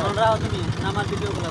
আমরা তুমি আমার ভিডিও গুলো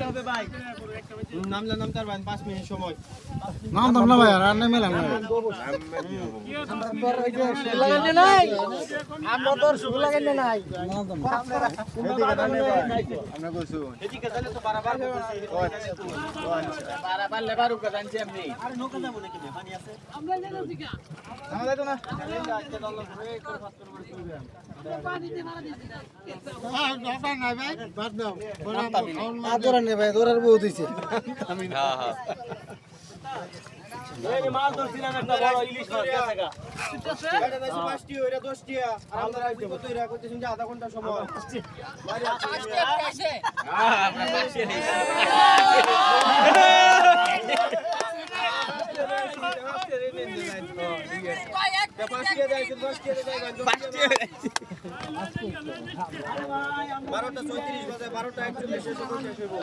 ওপেন নামলে নাম তার পাঁচ মিনিট সময় নাম দাম না ভাই আর না মেলা না আমরা তোর শুরু লাগাইলে নাই এদিকে গেলে তো বারবার বারবার লেবার উকে জানছি আপনি আরে নৌকা যাব নাকি? পানি আছে আদরা নে ভাই দৌড়ার বহুত হইছে এই যে মাছ ধরছিলাম একটা বড় ইলিশ মাছ গেছে গা। বারোটা চৌত্রিশ বাজে বারোটা একচল্লিশ এসে পঞ্চাশ হইব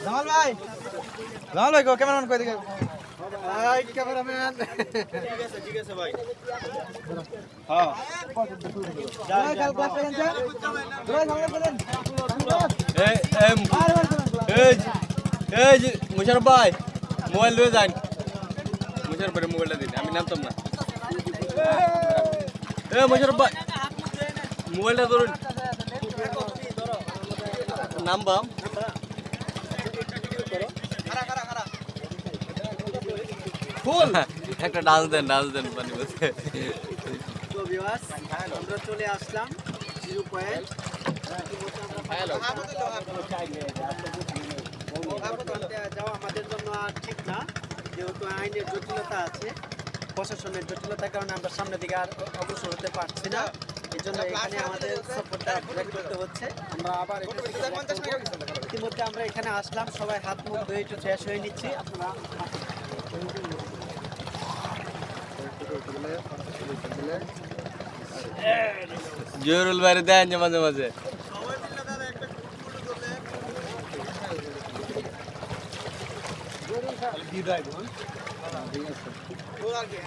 জামাল ভাই। জামাল ভাই ক্যামেরাম্যান দিকে? এই ক্যামেরাম্যান ঠিক আছে ঠিক আছে ভাই। ভাই কাল ক্লাস করেন স্যার ভাই সামনে করেন এই এই এই যে- মুশারফ ভাই মোবাইল লয়ে যান। মুশারফ ভাই মোবাইলটা দিন আমি নামতাম না। এ মুশারফ ভাই মোবাইলটা ধরুন। নামবাম। ফুল। একটা ডান্স দেন ডান্স দেন পানি বসে। তো ভিউয়ার্স আমরা চলে আসলাম জিরো পয়েন্ট যাওয়া আমাদের জন্য আর ঠিক না। যেহেতু আইনের জটিলতা আছে প্রশাসনের জটিলতার কারণে আমরা সামনের দিকে আর অগ্রসর হতে পারছি না। এই জন্য এখানে আমাদের সফরটা ব্রেক করতে হচ্ছে। আমরা আবার। ইতিমধ্যে আমরা এখানে আসলাম সবাই হাত মুখ ধুয়ে একটু ফ্রেশ হয়ে নিচ্ছি। আপনারা জোরুল বাইরে দেন মাঝে মাঝে। মাঝে